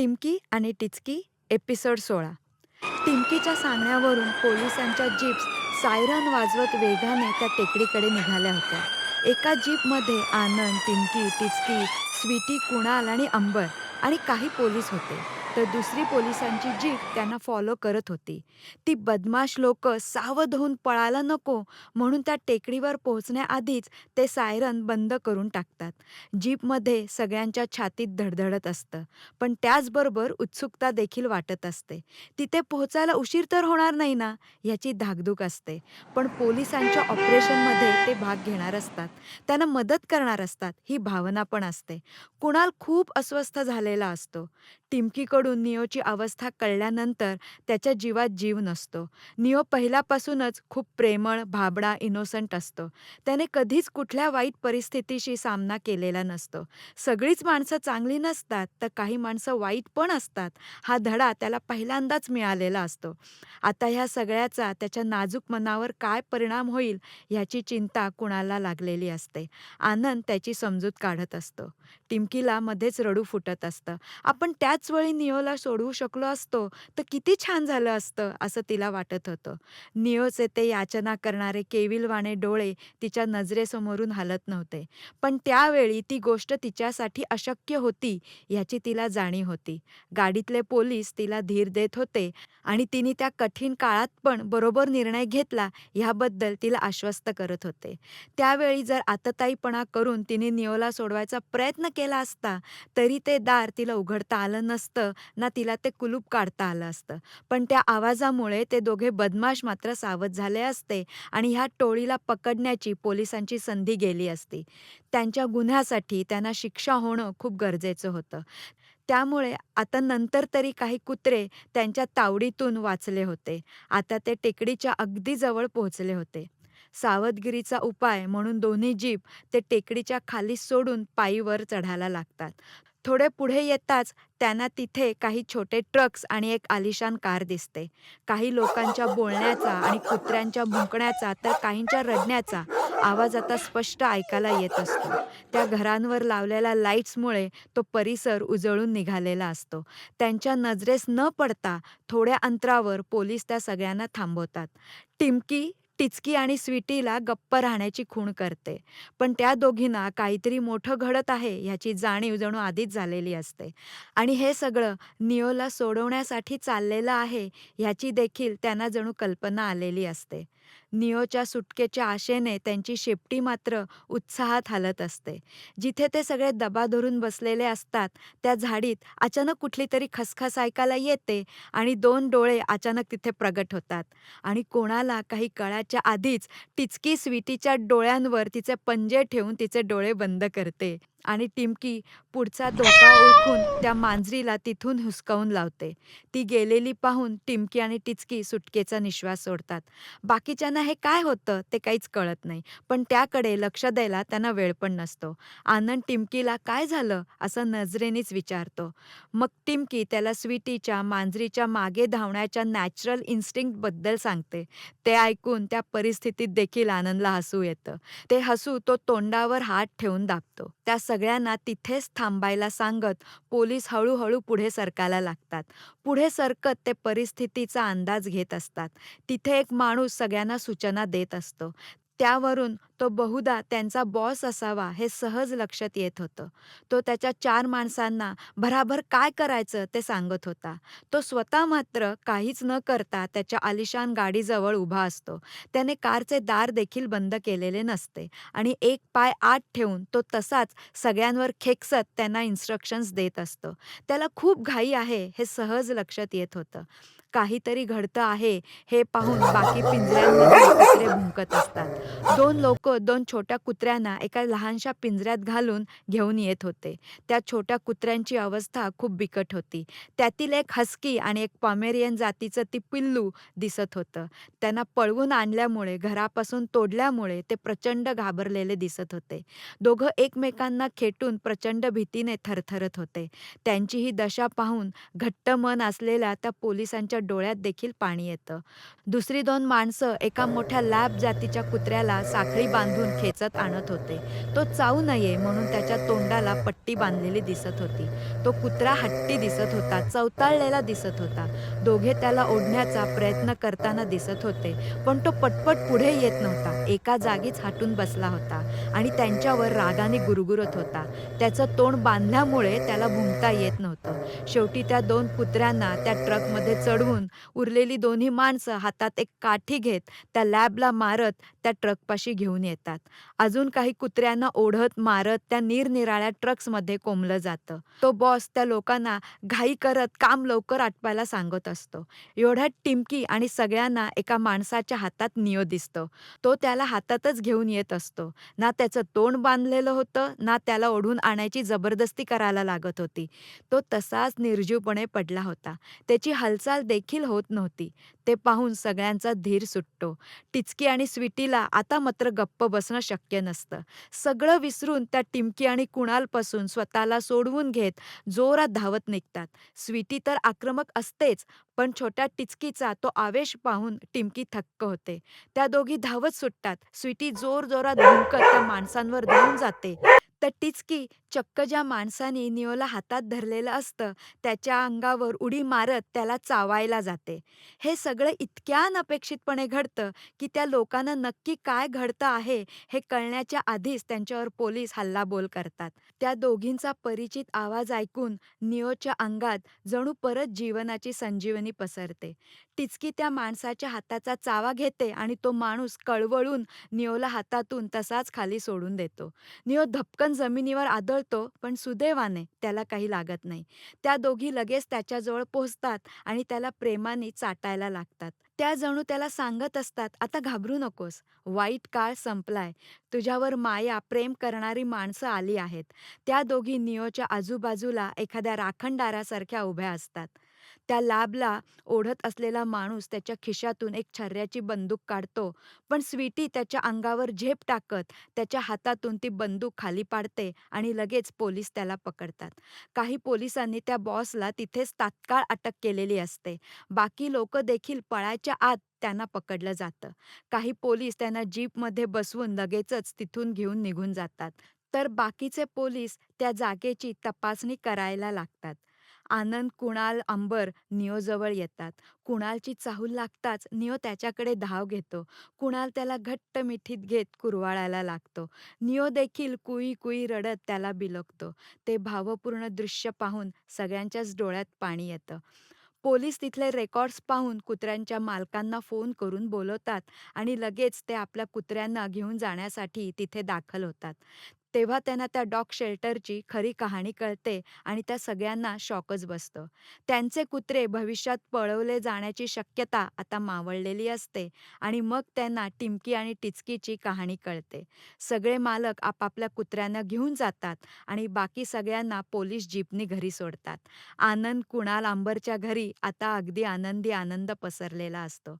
टिमकी आणि टिचकी एपिसोड सोळा. टिमकीच्या सांगण्यावरून पोलिसांच्या जीप्स सायरन वाजवत वेगाने त्या टेकडीकडे निघाल्या होत्या. एका जीपमध्ये आनंद टिमकी टिचकी स्वीटी कुणाल आणि अंबर आणि काही पोलीस होते. तर दुसरी पोलिसांची जीप त्यांना फॉलो करत होती. ती बदमाश लोक सावध होऊन पळायला नको म्हणून त्या टेकडीवर पोहोचण्याआधीच ते सायरन बंद करून टाकतात. जीपमध्ये सगळ्यांच्या छातीत धडधडत असतं पण त्याचबरोबर उत्सुकता देखील वाटत असते. तिथे पोहोचायला उशीर तर होणार नाही ना याची धाकधूक असते. पण पोलिसांच्या ऑपरेशनमध्ये ते भाग घेणार असतात. त्यांना मदत करणार असतात ही भावना पण असते. कुणाल खूप अस्वस्थ झालेला असतो. टिमकीकडून निओची अवस्था कळल्यानंतर त्याच्या जीवात जीव नसतो. निओ पहिल्यापासूनच खूप प्रेमळ भाबडा इनोसंट असतो. त्याने कधीच कुठल्या वाईट परिस्थितीशी सामना केलेला नसतो. सगळीच माणसं चांगली नसतात तर काही माणसं वाईट पण असतात हा धडा त्याला पहिल्यांदाच मिळालेला असतो. आता ह्या सगळ्याचा त्याच्या नाजूक मनावर काय परिणाम होईल ह्याची चिंता कुणाला लागलेली असते? आनंद त्याची समजूत काढत असतो. टिमकीला मध्येच रडू फुटत असतं. आपण त्याच वेळी निओला सोडवू शकलो असतो तर किती छान झालं असतं असं तिला वाटत होतं. निओचे ते याचना करणारे केविलवाणे डोळे तिच्या नजरेसमोरून हलत नव्हते. पण त्यावेळी ती गोष्ट तिच्यासाठी अशक्य होती याची तिला जाणीव होती. गाडीतले पोलीस तिला धीर देत होते आणि तिने त्या कठीण काळात पण बरोबर निर्णय घेतला ह्याबद्दल तिला आश्वस्त करत होते. त्यावेळी जर आतताईपणा करून तिने निओला सोडवायचा प्रयत्न केला असता तरी ते दार तिला उघडता आलं नसतं ना तिला ते कुलूप काढता आलं असतं. पण त्या आवाजामुळे ते दोघे बदमाश मात्र सावध झाले असते आणि ह्या टोळीला पकडण्याची पोलिसांची संधी गेली असती. त्यांच्या गुन्ह्यासाठी त्यांना शिक्षा होणं खूप गरजेचं होतं. त्यामुळे आता नंतर तरी काही कुत्रे त्यांच्या तावडीतून वाचले होते. आता ते टेकडीच्या अगदी जवळ पोहोचले होते. सावधगिरीचा उपाय म्हणून दोन्ही जीप ते टेकडीच्या खाली सोडून पायीवर चढायला लागतात. थोडे पुढे येताच त्यांना तिथे काही छोटे ट्रक्स आणि एक आलिशान कार दिसते. काही लोकांच्या बोलण्याचा आणि कुत्र्यांच्या भुंकण्याचा तर काहींच्या रडण्याचा आवाज आता स्पष्ट ऐकायला येत असतो. त्या घरांवर लावलेल्या लाईट्समुळे तो परिसर उजळून निघालेला असतो. त्यांच्या नजरेस न पडता थोड्या अंतरावर पोलीस त्या सगळ्यांना थांबवतात. टिमकी टिचकी आणि स्वीटीला गप्प राहण्याची खूण करते. पण त्या दोघींना काहीतरी मोठं घडत आहे ह्याची जाणीव जणू आधीच झालेली असते. आणि हे सगळं निओला सोडवण्यासाठी चाललेलं आहे ह्याची देखील त्यांना जणू कल्पना आलेली असते. निओच्या सुटकेच्या आशेने त्यांची शेपटी मात्र उत्साहात हालत असते. जिथे ते सगळे दबा धरून बसलेले असतात त्या झाडीत अचानक कुठली तरी खसखस ऐकायला येते आणि दोन डोळे अचानक तिथे प्रगट होतात. आणि कोणाला काही कळाच्या आधीच टिचकी स्वीटीच्या डोळ्यांवर तिचे पंजे ठेवून तिचे डोळे बंद करते. आणि टिमकी पुढचा धोका ओळखून त्या मांजरीला तिथून हुसकावून लावते. ती गेलेली पाहून टिमकी आणि टिचकी सुटकेचा निश्वास सोडतात. बाकीच्यांना हे काय होतं ते काहीच कळत नाही पण त्याकडे लक्ष द्यायला त्यांना वेळ पण नसतो. आनंद टिमकीला काय झालं असं नजरेनेच विचारतो. मग टिमकी त्याला स्वीटीच्या मांजरीच्या मागे धावण्याच्या नॅचरल इन्स्टिंक्टबद्दल सांगते. ते ऐकून त्या परिस्थितीत देखील आनंदला हसू येतं. ते हसू तो तोंडावर हात ठेवून दाबतो. त्या सगळ्यांना तिथेच थांबायला सांगत पोलीस हळूहळू पुढे सरकायला लागतात. पुढे सरकत ते परिस्थितीचा अंदाज घेत असतात. तिथे एक माणूस सगळ्यांना सूचना देत असतो. त्यावरून तो बहुधा त्यांचा बॉस असावा हे सहज लक्षात येत होतं. तो त्याच्या चार माणसांना भराभर काय करायचं? ते सांगत होता. तो स्वतः मात्र काहीच न करता त्याच्या आलिशान गाडीजवळ उभा असतो. त्याने कारचे दार देखील बंद केलेले नसते आणि एक पाय आत ठेवून तो तसाच सगळ्यांवर खेकसत त्यांना इन्स्ट्रक्शन्स देत असतो. त्याला खूप घाई आहे हे सहज लक्षात येत होतं. काहीतरी घडतं आहे हे पाहून बाकी पिंजऱ्यांमध्ये कुत्रे भुंकत असतात. दोन लोक दोन छोट्या कुत्र्यांना एका लहानशा पिंजऱ्यात घालून घेऊन येत होते. त्या छोट्या कुत्र्यांची अवस्था खूप बिकट होती. त्यातील एक हस्की आणि एक पॉमेरियन जातीचं ती पिल्लू दिसत होतं. त्यांना पळवून आणल्यामुळे घरापासून तोडल्यामुळे ते प्रचंड घाबरलेले दिसत होते. दोघं एकमेकांना खेटून प्रचंड भीतीने थरथरत होते. त्यांची ही दशा पाहून घट्ट मन असलेल्या त्या पोलिसांच्या डोळ्यात देखील पाणी येतं. दुसरी दोन माणसं एका मोठ्या लॅब जातीच्या कुत्र्याला साखळी बांधून खेचत आणत होते. तो चावू नये म्हणून त्याच्या तोंडाला पट्टी बांधलेली दिसत होती. तो कुत्रा हट्टी दिसत होता, चवताळलेला दिसत होता. दोघे त्याला ओढण्याचा प्रयत्न करताना दिसत होते, पण तो पटपट पुढे येत नव्हता. एका जागीच हटून बसला होता आणि त्यांच्यावर रागाने गुरगुरत होता. त्याचं तोंड बांधल्यामुळे त्याला भुंकता येत नव्हतं. शेवटी त्या दोन कुत्र्यांना त्या ट्रकमध्ये चढवून उरलेली दोन्ही माणसं हातात एक काठी घेत त्या लॅबला मारत त्या ट्रकपाशी घेऊन येतात. अजून काही कुत्र्यांना ओढत, मारत त्या निरनिराळ्या ट्रक्समध्ये कोंबलं जातं. तो बॉस त्या लोकांना घाई करत काम लवकर आटपायला सांगत असतो. एवढ्यात टिमकी आणि सगळ्यांना एका माणसाच्या हातात नियो दिसतो. तो त्याला हातातच घेऊन येत असतो. ना त्याचं तोंड बांधलेलं होतं, ना त्याला ओढून आणायची जबरदस्ती करायला लागत होती. तो तसाच निर्जीवपणे पडला होता. त्याची हालचाल देखील होत नव्हती. ते पाहून सगळ्यांचा धीर सुटतो. टिचकी आणि स्वीटीला आता मात्र गप्प बसणं शक्य नसतं. सगळं विसरून त्या टिमकी आणि कुणालपासून स्वतःला सोडवून घेत जोरात धावत निघतात. स्वीटी तर आक्रमक असतेच, पण छोट्या टिचकीचा तो आवेश पाहून टिमकी थक्क होते. त्या दोघी धावत सुटतात. स्वीटी जोरजोरात धुमकत त्या माणसांवर धावून जाते. तर टिचकी चक्क ज्या माणसाने नियोला हातात धरलेलं असतं, त्याच्या अंगावर उडी मारत त्याला चावायला जाते. हे सगळं इतक्या अनपेक्षितपणे घडतं, की त्या लोकांना नक्की काय घडतं आहे हे कळण्याच्या आधीच त्यांच्यावर पोलीस हल्लाबोल करतात. त्या दोघींचा परिचित आवाज ऐकून नियोच्या अंगात जणू परत जीवनाची संजीवनी पसरते. टिचकी त्या माणसाच्या हाताचा चावा घेते आणि तो माणूस कळवळून नियोला हातातून तसाच खाली सोडून देतो. नियो धपकन जमिनीवर आदळतो, पण सुदैवाने त्याला काही लागत नाही. त्या दोघी लगेच त्याच्याजवळ पोहोचतात आणि त्याला प्रेमाने चाटायला लागतात. त्या जणू त्याला सांगत असतात, "आता घाबरू नकोस. वाईट काळ संपलाय. तुझ्यावर माया, प्रेम करणारी माणसं आली आहेत." त्या दोघी नियोच्या आजूबाजूला एखाद्या राखणदारासारख्या उभ्या असतात. त्या लॅबला ओढत असलेला माणूस त्याच्या खिशातून एक छर्र्याची बंदूक काढतो, पण स्वीटी त्याच्या अंगावर झेप टाकत त्याच्या हातातून ती बंदूक खाली पाडते आणि लगेच पोलीस त्याला पकडतात. काही पोलिसांनी त्या बॉसला तिथेच तात्काळ अटक केलेली असते. बाकी लोक देखील पळायच्या आत त्यांना पकडलं जातं. काही पोलीस त्यांना जीपमध्ये बसवून लगेचच तिथून घेऊन निघून जातात. तर बाकीचे पोलीस त्या जागेची तपासणी करायला लागतात. आनंद, कुणाल, अंबर नियोजवळ येतात. कुणालची चाहूल लागताच नियो त्याच्याकडे धाव घेतो. कुणाल त्याला घट्ट मिठीत घेत कुरवाळायला लागतो. नियो देखील कुई कुई रडत त्याला बिलगतो. ते भावपूर्ण दृश्य पाहून सगळ्यांच्याच डोळ्यात पाणी येतं. पोलीस तिथले रेकॉर्ड्स पाहून कुत्र्यांच्या मालकांना फोन करून बोलवतात आणि लगेच ते आपल्या कुत्र्यांना घेऊन जाण्यासाठी तिथे दाखल होतात. तेव्हा त्यांना त्या डॉग शेल्टरची खरी कहाणी कळते आणि त्या सगळ्यांना शॉकच बसतो. त्यांचे कुत्रे भविष्यात पळवले जाण्याची शक्यता आता मावळलेली असते आणि मग त्यांना टिमकी आणि टिचकीची कहाणी कळते. सगळे मालक आपापल्या कुत्र्यांना घेऊन जातात आणि बाकी सगळ्यांना पोलीस जीपनी घरी सोडतात. आनंद, कुणाल, आंबरच्या घरी आता अगदी आनंदी आनंद पसरलेला असतो.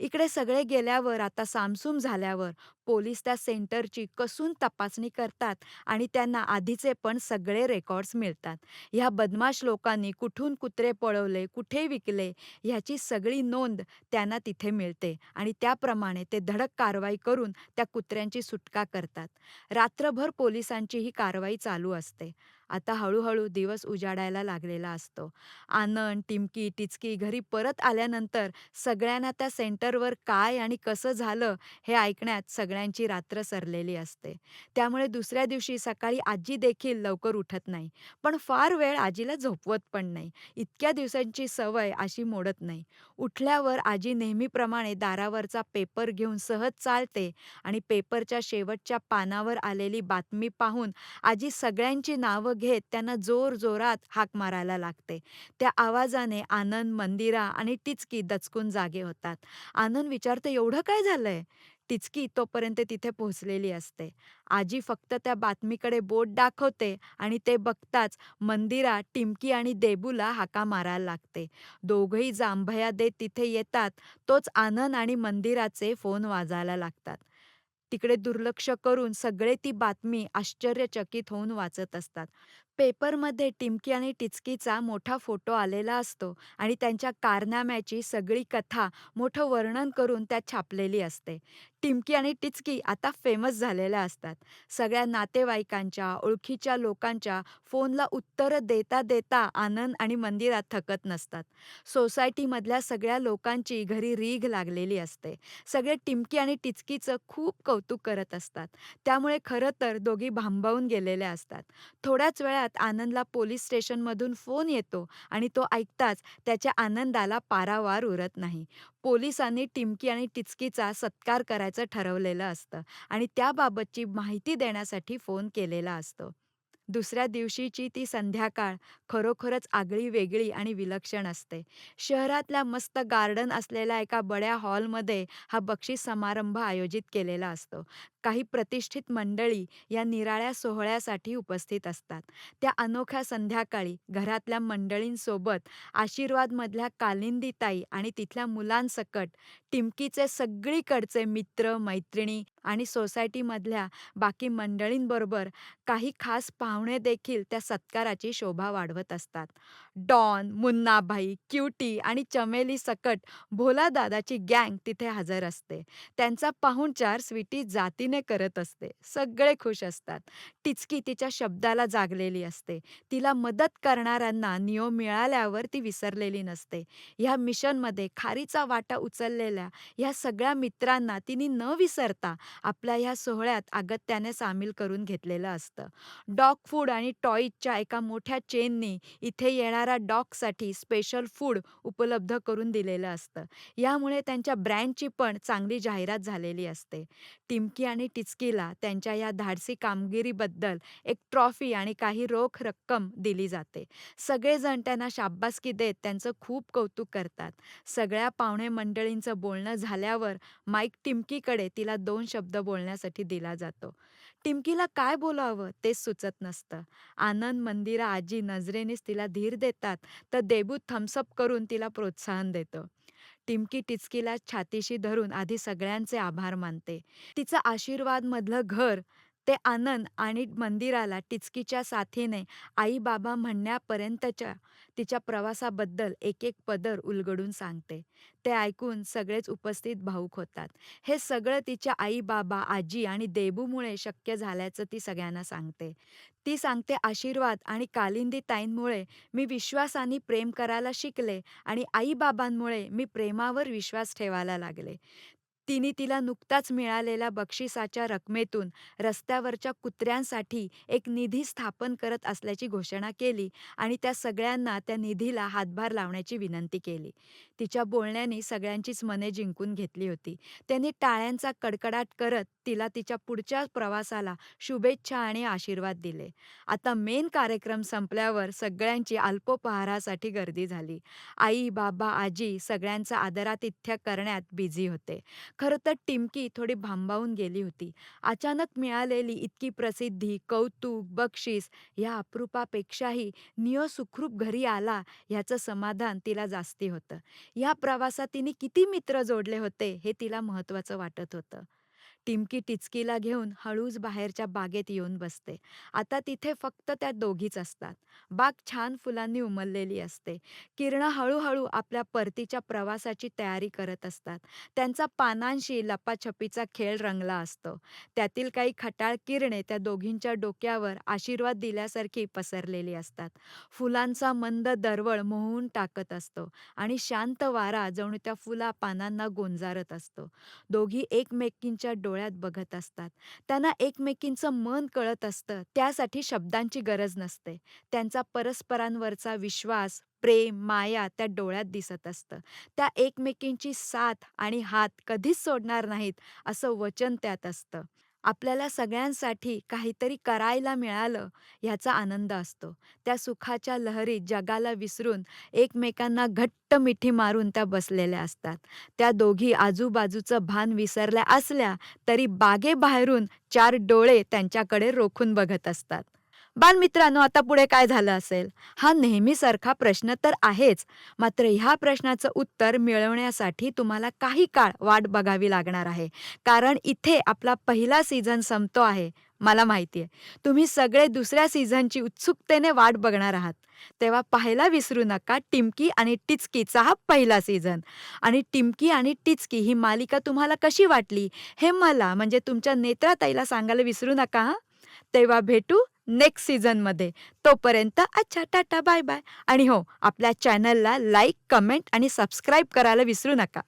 इकडे सगळे गेल्यावर आता सामसूम झाल्यावर पोलीस त्या सेंटरची कसून तपासणी करतात आणि त्यांना आधीचे पण सगळे रेकॉर्ड्स मिळतात. ह्या बदमाश लोकांनी कुठून कुत्रे पळवले, कुठे विकले ह्याची सगळी नोंद त्यांना तिथे मिळते आणि त्याप्रमाणे ते धडक कारवाई करून त्या कुत्र्यांची सुटका करतात. रात्रभर पोलिसांची ही कारवाई चालू असते. आता हळूहळू दिवस उजाडायला लागलेला असतो. आनंद, टिमकी, टिचकी घरी परत आल्यानंतर सगळ्यांना त्या सेंटरवर काय आणि कसं झालं हे ऐकण्यात सगळ्यांची रात्र सरलेली असते. त्यामुळे दुसऱ्या दिवशी सकाळी आजी देखील लवकर उठत नाही. पण फार वेळ आजीला झोपवत पण नाही. इतक्या दिवसांची सवय अशी मोडत नाही. उठल्यावर आजी नेहमीप्रमाणे दारावरचा पेपर घेऊन सहज चालते आणि पेपरच्या शेवटच्या पानावर आलेली बातमी पाहून आजी सगळ्यांची नावं घेत त्यांना जोरजोरात हाक मारायला लागते. त्या आवाजाने आनंद, मंदिरा आणि टिचकी दचकून जागे होतात. आनंद विचारतो, "एवढं काय झालंय?" टिचकी तोपर्यंत तिथे पोहोचलेली असते. आजी फक्त त्या बातमीकडे बोट दाखवते आणि ते बघताच मंदिरा, टिमकी आणि देबूला हाका मारायला लागते. दोघंही जांभया देत तिथे येतात. तोच आनंद आणि मंदिराचे फोन वाजायला लागतात. तिकडे दुर्लक्ष करून सगळे ती बातमी आश्चर्यचकित होऊन वाचत असतात. पेपरमध्ये टिमकी आणि टिचकीचा मोठा फोटो आलेला असतो आणि त्यांच्या कारनाम्याची सगळी कथा मोठं वर्णन करून त्यात छापलेली असते. टिमकी आणि टिचकी आता फेमस झालेल्या असतात. सगळ्या नातेवाईकांच्या, ओळखीच्या लोकांच्या फोनला उत्तरं देता देता आनंद आणि मंदिरात थकत नसतात. सोसायटीमधल्या सगळ्या लोकांची घरी रीघ लागलेली असते. सगळे टिमकी आणि टिचकीचं खूप कौतुक करत असतात. त्यामुळे खरं तर दोघी भांबावून गेलेल्या असतात. थोड्याच वेळात आनंदला पोलीस स्टेशनमधून फोन येतो आणि तो ऐकताच त्याच्या आनंदाला पारावार उरत नाही. पोलिसांनी टिमकी आणि टिचकीचा सत्कार करायचं ठरवलेलं असतं आणि त्याबाबतची माहिती देण्यासाठी फोन केलेला असतो. दुसऱ्या दिवशीची ती संध्याकाळ खरोखरच आगळी-वेगळी आणि विलक्षण असते. शहरातल्या मस्त गार्डन असलेल्या एका बड्या हॉलमध्ये हा बक्षीस समारंभ आयोजित केलेला असतो. काही प्रतिष्ठित मंडळी या निराळ्या सोहळ्यासाठी उपस्थित असतात. त्या अनोख्या संध्याकाळी घरातल्या मंडळींसोबत आशीर्वादमधल्या कालिंदीताई आणि तिथल्या मुलांसकट टिमकीचे सगळीकडचे मित्र, मैत्रिणी आणि सोसायटीमधल्या बाकी मंडळींबरोबर काही खास पाहुणे देखील त्या सत्काराची शोभा वाढवत असतात. डॉन, मुन्नाभाई, क्युटी आणि चमेली सकट भोला दादाची गँग तिथे हजर असते. त्यांचा पाहुणचार स्वीटी जातीने करत असते. सगळे खुश असतात. टिचकी तिच्या शब्दाला जागलेली असते. तिला मदत करणाऱ्यांना नियम मिळाल्यावर ती विसरलेली नसते. ह्या मिशनमध्ये खारीचा वाटा उचललेल्या ह्या सगळ्या मित्रांना तिने न विसरता आपल्या ह्या सोहळ्यात अगत्याने सामील करून घेतलेलं असतं. डॉग फूड आणि टॉईजच्या एका मोठ्या चेननी इथे येणाऱ्या डॉगसाठी स्पेशल फूड उपलब्ध करून दिलेलं असतं. यामुळे त्यांच्या ब्रँडची पण चांगली जाहिरात झालेली असते. टिमकी आणि टिचकीला त्यांच्या या धाडसी कामगिरीबद्दल एक ट्रॉफी आणि काही रोख रक्कम दिली जाते. सगळेजण त्यांना शाब्बासकी देत त्यांचं खूप कौतुक करतात. सगळ्या पाहुणे मंडळींचं बोलणं झाल्यावर माईक टिमकीकडे तिला दोन शब्द बोलण्यासाठी दिला जातो. टिमकीला काय बोलावं तेच सुचत नसतं. आनंद, मंदिरा आजी नजरेनेच तिला धीर देतात, तर देबू थम्सअप करून तिला प्रोत्साहन देतो. टिमकी टिचकीला छातीशी धरून आधी सगळ्यांचे आभार मानते. तिचं आशीर्वादमधलं घर ते आनंद आणि मंदिराला टिचकीच्या साथीने आई-बाबा म्हणण्यापर्यंतच्या तिच्या प्रवासाबद्दल एक-एक पदर उलगडून सांगते. ते ऐकून सगळेच उपस्थित भाऊक होतात. हे सगळं तिच्या आई-बाबा, आजी आणि देबूमुळे शक्य झाल्याचं ती सगळ्यांना सांगते. ती सांगते आशीर्वाद आणि कालिंदीताईंमुळे मी विश्वासाने प्रेम करायला शिकले आणि आईबाबांमुळे मी प्रेमावर विश्वास ठेवायला लागले. तिने तिला नुकताच मिळालेल्या बक्षिसाच्या रकमेतून रस्त्यावरच्या कुत्र्यांसाठी एक निधी स्थापन करत असल्याची घोषणा केली आणि त्या सगळ्यांना त्या निधीला हातभार लावण्याची विनंती केली. तिच्या बोलण्याने सगळ्यांचीच मने जिंकून घेतली होती. त्यांनी टाळ्यांचा कडकडाट करत तिला तिच्या पुढच्या प्रवासाला शुभेच्छा आणि आशीर्वाद दिले. आता मेन कार्यक्रम संपल्यावर सगळ्यांची अल्पोपहारासाठी गर्दी झाली. आई, बाबा, आजी सगळ्यांचा आदरातिथ्य करण्यात बिझी होते. खरं तर टिमकी थोडी भांबावून गेली होती. अचानक मिळालेली इतकी प्रसिद्धी, कौतुक, बक्षीस ह्या अप्रुपापेक्षाही नियो सुखरूप घरी आला ह्याचं समाधान तिला जास्ती होतं. ह्या प्रवासात तिने किती मित्र जोडले होते हे तिला महत्त्वाचं वाटत होतं. टिमकी टिचकीला घेऊन हळूच बाहेरच्या बागेत येऊन बसते. आता तिथे फक्त त्या दोघीच असतात. बाग छान फुलांनी उमललेली असते. किरणं हळूहळू आपल्या परतीच्या प्रवासाची तयारी करत असतात. त्यांचा पानांशी लपाछपीचा खेळ रंगला असतो. त्यातील काही खटाळ किरणे त्या दोघींच्या डोक्यावर आशीर्वाद दिल्यासारखी पसरलेली असतात. फुलांचा मंद दरवळ मोहून टाकत असतो आणि शांत वारा जणू त्या फुला-पानांना गोंजारत असतो. दोघी एकमेकींच्या डोळ्यात बघत असतात. त्यांना एकमेकींचं मन कळत असतं. त्यासाठी शब्दांची गरज नसते. त्यांचा परस्परांवरचा विश्वास, प्रेम, माया त्या डोळ्यात दिसत असतं. त्या एकमेकींची साथ आणि हात कधीच सोडणार नाहीत असं वचन त्यात असतं. आपल्याला सगळ्यांसाठी काहीतरी करायला मिळालं ह्याचा आनंद असतो. त्या सुखाच्या लहरीत जगाला विसरून एकमेकांना घट्ट मिठी मारून त्या बसलेल्या असतात. त्या दोघी आजूबाजूचं भान विसरल्या असल्या तरी बागेबाहेरून चार डोळे त्यांच्याकडे रोखून बघत असतात. बालमित्रांनो, आता पुढे काय झालं असेल? हा नेहमीसारखा प्रश्न तर आहेच. मात्र ह्या प्रश्नाचं उत्तर मिळवण्यासाठी तुम्हाला काही काळ वाट बघावी लागणार आहे. कारण इथे आपला पहिला सीझन संपतो आहे. मला माहिती आहे. तुम्ही सगळे दुसऱ्या सीझनची उत्सुकतेने वाट बघणार आहात. तेव्हा पाहायला विसरू नका टिमकी आणि टिचकीचा हा पहिला सीझन. आणि टिमकी आणि टिचकी ही मालिका तुम्हाला कशी वाटली हे मला म्हणजे तुमच्या नेत्राताईला सांगायला विसरू नका हां. तेव्हा भेटू नेक्स्ट सीझनमध्ये. तोपर्यंत अच्छा, टाटा, बाय बाय. आणि हो, आपल्या चॅनलला लाईक, कमेंट आणि सबस्क्राईब करायला विसरू नका.